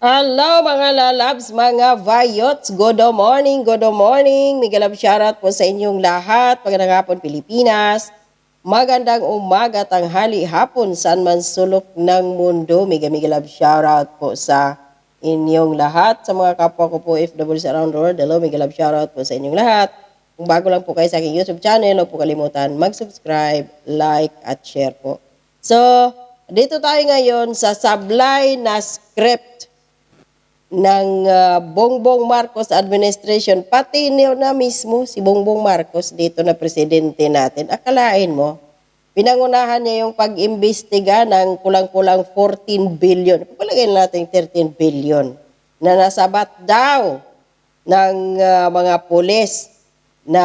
Hello mga lalabs, mga vayots. Good morning, good morning. Migalab shoutout po sa inyong lahat. Magandang hapon Pilipinas. Magandang umaga, tanghali, hapon, saan man sulok ng mundo. Miga migalab shoutout po sa inyong lahat. Sa mga kapwa ko po FWs around the world, hello, migalab shoutout po sa inyong lahat. Kung bago lang po kayo sa aking YouTube channel, huwag po kalimutan mag-subscribe, like, at share po. So, dito tayo ngayon sa sablay na script ng ah, Bongbong Marcos administration, pati niyo na mismo si Bongbong Marcos dito na presidente natin. Akalain mo, pinangunahan niya yung pag-imbestiga ng kulang-kulang 14 billion. Palagay natin 13 billion na nasabat daw ng ah, mga pulis na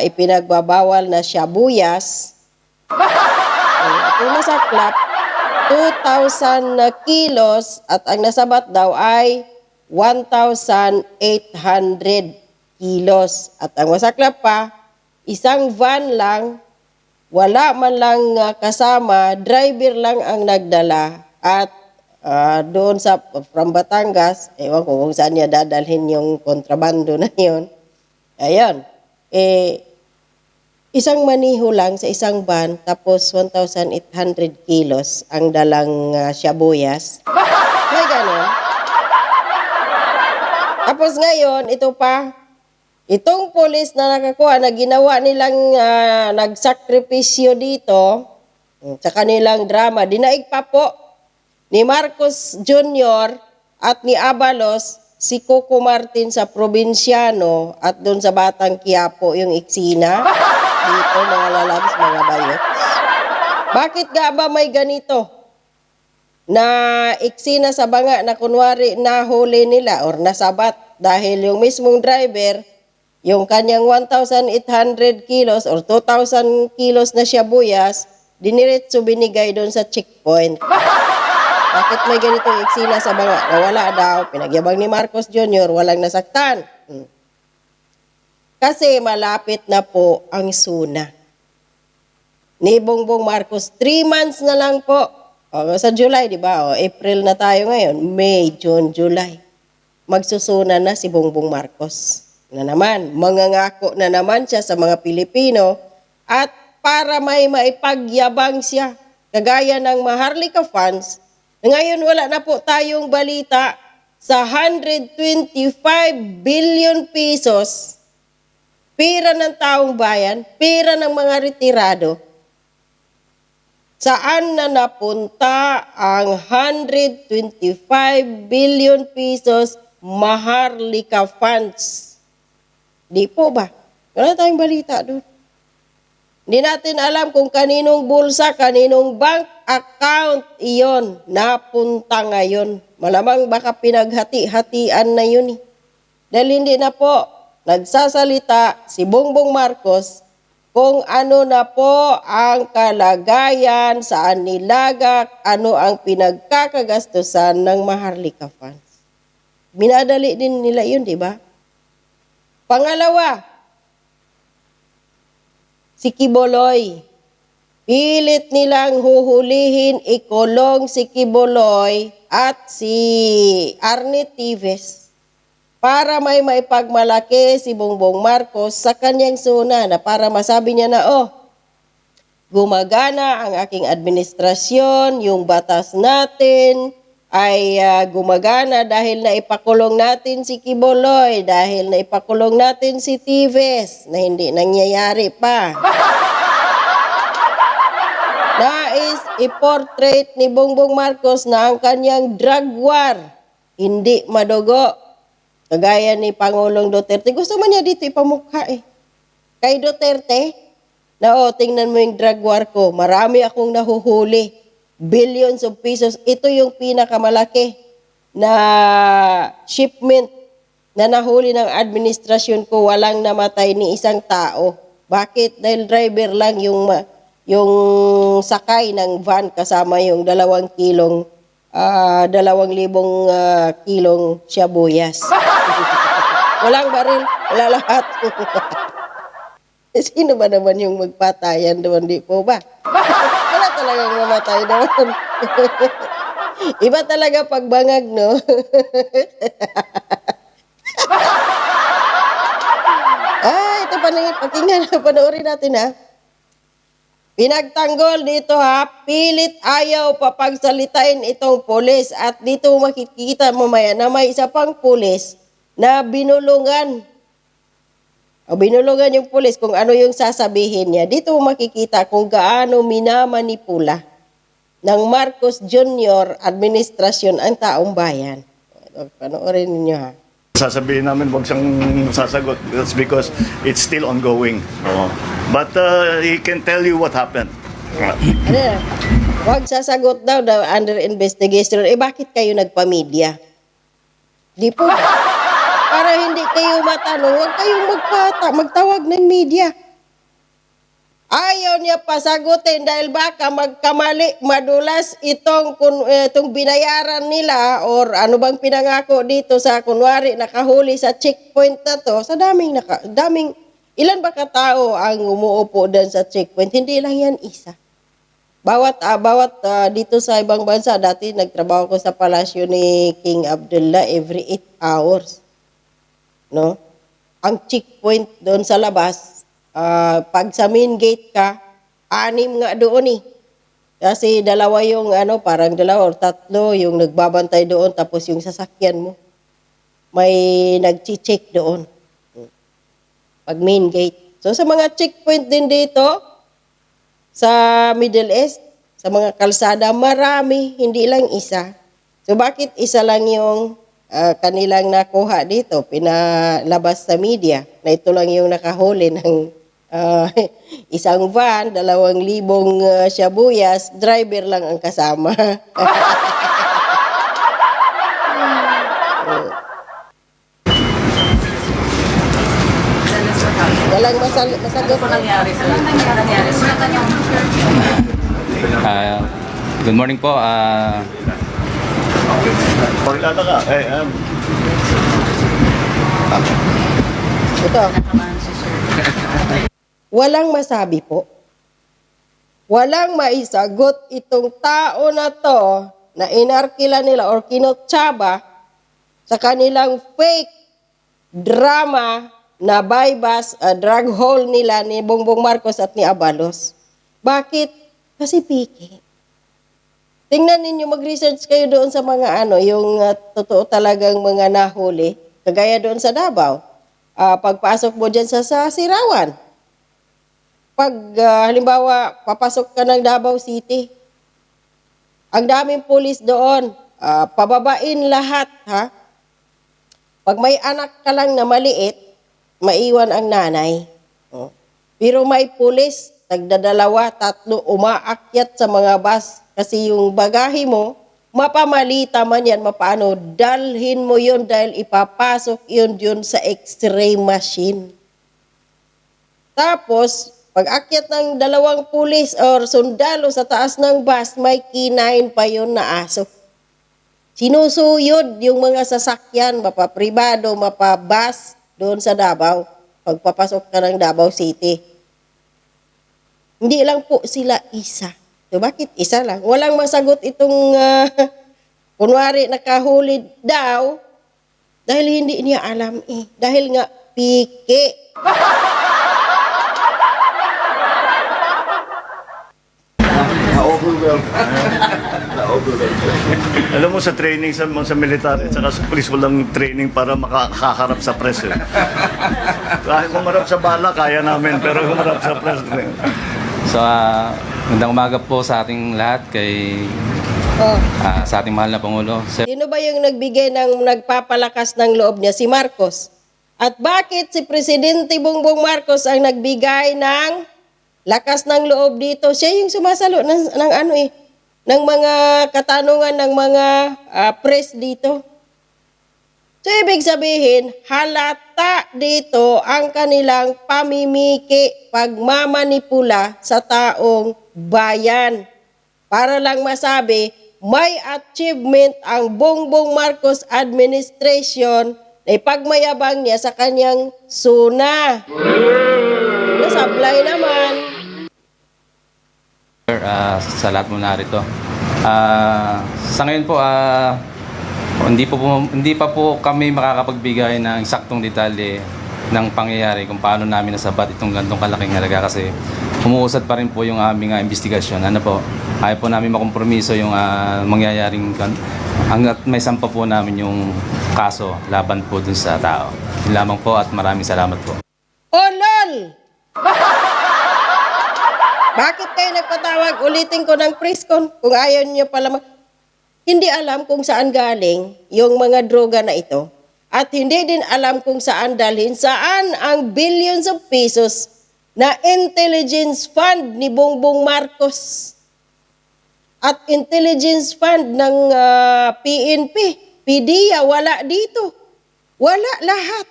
ipinagbabawal na shabuyas. Kung masaklap, 2,000 na kilos at ang nasabat daw ay 1,800 kilos. At ang masaklap pa, isang van lang, wala man lang ah, kasama, driver lang ang nagdala at ah, doon sa from Batangas, ewan ko kung saan niya dadalhin yung kontrabando na yun. Ayun. Eh, isang maniho lang sa isang van, tapos 1,800 kilos ang dalang uh, shabuyas. May ganon. Tapos ngayon, ito pa, itong polis na nakakuha na ginawa nilang ah, nagsakripisyo dito mm, sa kanilang drama, dinaig pa po ni Marcos Jr. at ni Abalos si Coco Martin sa probinsyano at doon sa Batang Quiapo yung iksina. Dito mga lalabs, mga bayot. Bakit nga ba may ganito? na eksena sa banga na kunwari nahuli nila or nasabat dahil yung mismong driver, yung kanyang 1,800 kilos or 2,000 kilos na siyabuyas, diniretso binigay doon sa checkpoint. Bakit may ganitong eksena sa banga? Nawala daw, pinagyabang ni Marcos Jr., walang nasaktan. Hmm. Kasi malapit na po ang suna. Ni Bongbong Marcos, 3 months na lang po o, sa July, di ba? O, April na tayo ngayon. May, June, July. Magsusuna na si Bongbong Marcos. Na naman, mangangako na naman siya sa mga Pilipino at para may maipagyabang siya. Kagaya ng Maharlika Funds, ngayon wala na po tayong balita sa 125 billion pesos pera ng taong bayan, pera ng mga retirado, saan na napunta ang 125 billion pesos Maharlika Funds? Di po ba? Wala tayong balita doon. Hindi natin alam kung kaninong bulsa, kaninong bank account iyon napunta ngayon. Malamang baka pinaghati-hatian na yun eh. Dahil hindi na po nagsasalita si Bongbong Marcos kung ano na po ang kalagayan, saan nilagak, ano ang pinagkakagastusan ng Maharlika Funds. Minadali din nila yun, di ba? Pangalawa, si Kiboloy. Pilit nilang huhulihin, ikulong si Kiboloy at si Arnie Tives para may maipagmalaki si Bongbong Marcos sa kanyang suna na para masabi niya na, oh, gumagana ang aking administrasyon, yung batas natin ay ah, gumagana dahil na ipakulong natin si Kiboloy, dahil na ipakulong natin si Tives na hindi nangyayari pa. Nais i-portrait ni Bongbong Marcos na ang kanyang drug war hindi madugo. Kagaya ni Pangulong Duterte. Gusto man niya dito ipamukha eh. Kay Duterte, na oh, tingnan mo yung drug war ko. Marami akong nahuhuli. Billions of pesos. Ito yung pinakamalaki na shipment na nahuli ng administrasyon ko. Walang namatay ni isang tao. Bakit? Dahil driver lang yung yung sakay ng van kasama yung dalawang kilong ah, dalawang libong ah, kilong siyabuyas. Walang baril, wala lahat. Sino ba naman yung magpatayan doon, di po ba? Talagang mamatay doon. Iba talaga pagbangag, no? ah, ito pa pakinggan, panoorin natin ha. Pinagtanggol dito ha, pilit ayaw papagsalitain itong pulis at dito makikita mamaya na may isa pang pulis na binulungan. O binulungan yung pulis kung ano yung sasabihin niya. Dito makikita kung gaano minamanipula ng Marcos Jr. administrasyon ang taong bayan. Panoorin ninyo ha. Sasabihin namin wag siyang sasagot. That's because it's still ongoing. Oo. But uh, he can tell you what happened. Ano na? Huwag sasagot daw daw under investigation. Eh bakit kayo nagpa-media? Di po? Para hindi kayo matanong, huwag kayong magpata, magtawag ng media. Ayaw niya pasagutin dahil baka magkamali, madulas itong, kun, itong binayaran nila or ano bang pinangako dito sa kunwari nakahuli sa checkpoint na to, sa daming, naka, daming, ilan ba katao ang umuupo doon sa checkpoint? Hindi lang yan isa. Bawat ah, bawat ah, dito sa ibang bansa dati nagtrabaho ko sa palasyo ni King Abdullah every 8 hours. No? Ang checkpoint doon sa labas, ah, pag sa main gate ka, anim nga doon eh. Kasi dalawa yung ano, parang dalawa or tatlo yung nagbabantay doon tapos yung sasakyan mo. May nagchi-check doon. Pag main gate. So sa mga checkpoint din dito, sa Middle East, sa mga kalsada, marami, hindi lang isa. So bakit isa lang yung ah, kanilang nakuha dito, pinalabas sa media, na ito lang yung nakahuli ng ah, isang van, dalawang libong ah, siyabuyas, driver lang ang kasama. Walang masal masagot. Ah, good morning po. Ah, Pakilala ka. Eh, um, Ito. Walang masabi po. Walang maisagot itong tao na to na inarkila nila or kinutsaba sa kanilang fake drama na bypass, uh, drug hole nila ni Bongbong Marcos at ni Abalos. Bakit? Kasi piki. Tingnan ninyo, mag-research kayo doon sa mga ano, yung uh, totoo talagang mga nahuli. Kagaya doon sa Davao. Ah, pagpasok mo dyan sa, sa Sirawan. Pag ah, halimbawa, papasok ka ng Davao City. Ang daming pulis doon. Ah, pababain lahat, ha? Pag may anak ka lang na maliit, maiwan ang nanay. Oh. Pero may pulis, tagdadalawa, tatlo, umaakyat sa mga bus kasi yung bagahe mo, mapamalita man yan, mapaano, dalhin mo yun dahil ipapasok yun yun sa x-ray machine. Tapos, pag akyat ng dalawang pulis or sundalo sa taas ng bus, may kinain pa yun na aso. Sinusuyod yung mga sasakyan, mapapribado, mapabas doon sa Davao, pagpapasok ka ng Davao City. Hindi lang po sila isa. So bakit isa lang? Walang masagot itong, ah, kunwari nakahuli daw, dahil hindi niya alam eh. Dahil nga, piki. alam mo sa training sa, sa military at saka sa police walang training para makakaharap sa press. Eh. Kahit kumarap sa bala, kaya namin. Pero kumarap sa press. eh. so, ah, magandang umaga po sa ating lahat kay Oh. ah, sa ating mahal na Pangulo. Sir, Sino ba yung nagbigay ng nagpapalakas ng loob niya? Si Marcos. At bakit si Presidente Bongbong Marcos ang nagbigay ng lakas ng loob dito? Siya yung sumasalo ng, ng ano eh, ng mga katanungan ng mga ah, press dito. So, ibig sabihin, halata dito ang kanilang pamimiki, pagmamanipula sa taong bayan. Para lang masabi, may achievement ang Bongbong Marcos administration na ipagmayabang niya sa kanyang suna. Nasablay naman. ah, sa lahat mo narito. Ah, sa ngayon po, ah, hindi, po, po- hindi pa po kami makakapagbigay ng saktong detalye ng pangyayari kung paano namin nasabat itong gantong kalaking halaga kasi umuusad pa rin po yung aming ah, investigasyon. Ano po, ayaw po namin makompromiso yung ah, mangyayaring hanggat may sampa po namin yung kaso laban po dun sa tao. Yun lamang po at maraming salamat po. Oh, lol! Bakit kayo nagpatawag? Ulitin ko ng preskon kung ayaw niyo pala mag... Hindi alam kung saan galing yung mga droga na ito. At hindi din alam kung saan dalhin, saan ang billions of pesos na intelligence fund ni Bongbong Marcos at intelligence fund ng ah, PNP, PDEA, wala dito. Wala lahat.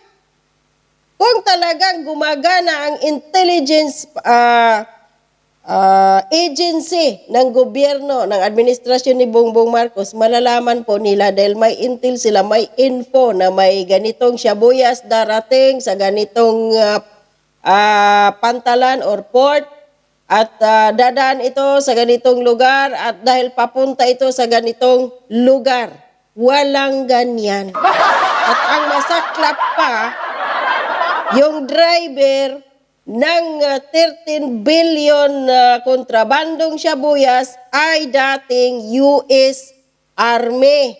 Kung talagang gumagana ang intelligence ah, ah, agency ng gobyerno, ng administrasyon ni Bongbong Marcos, malalaman po nila dahil may intel sila, may info na may ganitong shabuyas darating sa ganitong ah, ah, pantalan or port at ah, dadaan ito sa ganitong lugar at dahil papunta ito sa ganitong lugar, walang ganyan. At ang masaklap pa, yung driver ng uh, 13 billion na kontrabandong shabuyas ay dating US Army.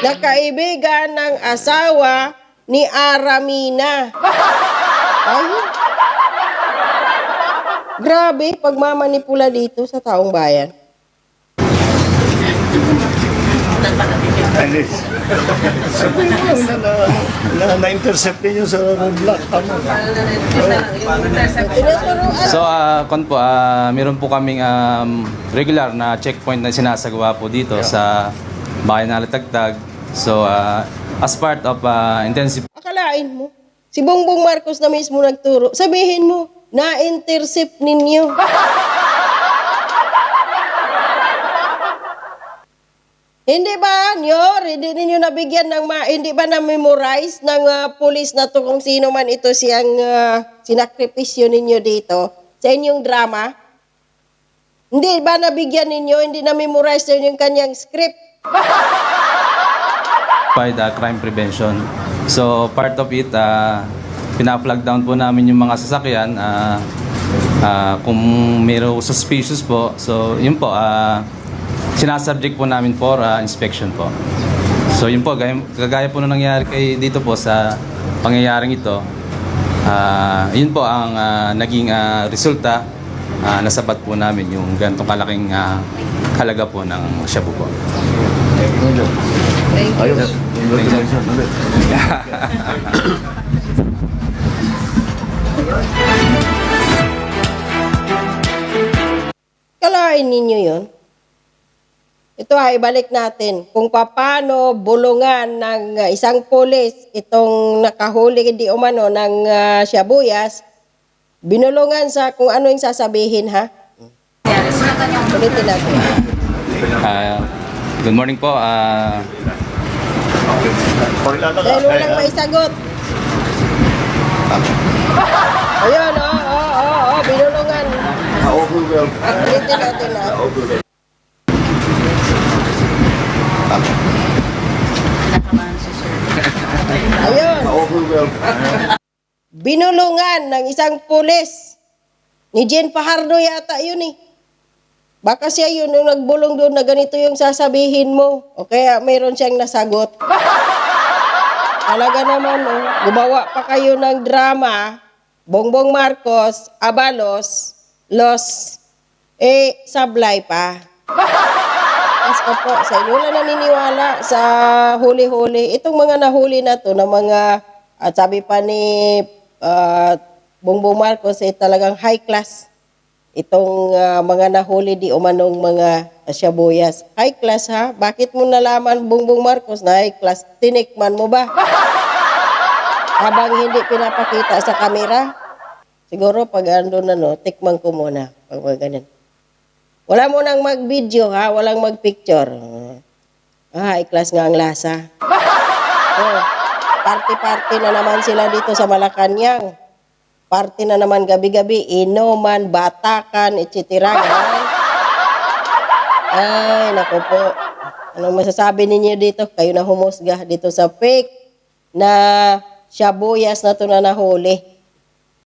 Nakaibigan ng asawa ni Aramina. Ayun. Grabe, pagmamanipula dito sa taong bayan. Anis. Sabi mo na, na, na, na-intercept ninyo sa roadblock. Tama. So, ah, kon po, ah, meron po kaming um, regular na checkpoint na sinasagawa po dito sa bayan na Latagtag. So, ah, as part of ah, intensive Akalain mo, si Bongbong Marcos na mismo nagturo. Sabihin mo, na-intercept ninyo. hindi ba, Nyor? Hindi ninyo nabigyan ng ma... Hindi ba na-memorize ng ah, pulis na to kung sino man ito siyang uh, sinakripisyo ninyo dito sa inyong drama? Hindi ba nabigyan ninyo? Hindi na-memorize ninyo yung kanyang script? by the crime prevention. So, part of it, uh, pina-flag down po namin yung mga sasakyan. ah, ah, kung mayroong suspicious po, so yun po, ah, sinasubject po namin for ah, inspection po. So yun po, gaya, kagaya po nung nangyari kay dito po sa pangyayaring ito, ah, yun po ang ah, naging ah, resulta, ah, nasabat po namin yung ganitong kalaking ah, halaga po ng shabu po. Ayos. Congratulations. Kalain ninyo yon. Ito ay ibalik natin kung paano bulungan ng uh, isang pulis itong nakahuli di umano ng uh, Shabuyas, binulungan sa kung ano yung sasabihin ha. Ulitin natin. Ah, good morning po. ah, ka. Dahil walang may sagot. Ayun, oo, oo, oo, oo, binulungan. Ulitin natin Ayun. Binulungan ng isang pulis. Ni Jen Pajardo yata yun eh. Baka siya yun yung nagbulong doon na ganito yung sasabihin mo. O kaya mayroon siyang nasagot. Talaga naman, oh. gumawa pa kayo ng drama. Bongbong Marcos, Abalos, Los, eh, sablay pa. Mas ka po, sa inyo lang naniniwala sa huli-huli. Itong mga nahuli na to, na mga, at sabi pa ni ah, Bongbong Marcos, eh, talagang high class. Itong ah, mga nahuli di umanong mga siyabuyas. High class ha? Bakit mo nalaman, Bongbong Marcos, na high class? Tinikman mo ba? Habang hindi pinapakita sa kamera? Siguro pag ando na no, tikman ko muna. Pag ganun. Wala mo nang mag-video ha, walang mag-picture. Ah, class nga ang lasa. Oh, party-party na naman sila dito sa Malacanang. Party na naman gabi-gabi, inuman, batakan, etc. Ay, nako po. Anong masasabi ninyo dito? Kayo na humusga dito sa fake na siyabuyas na to na nahuli.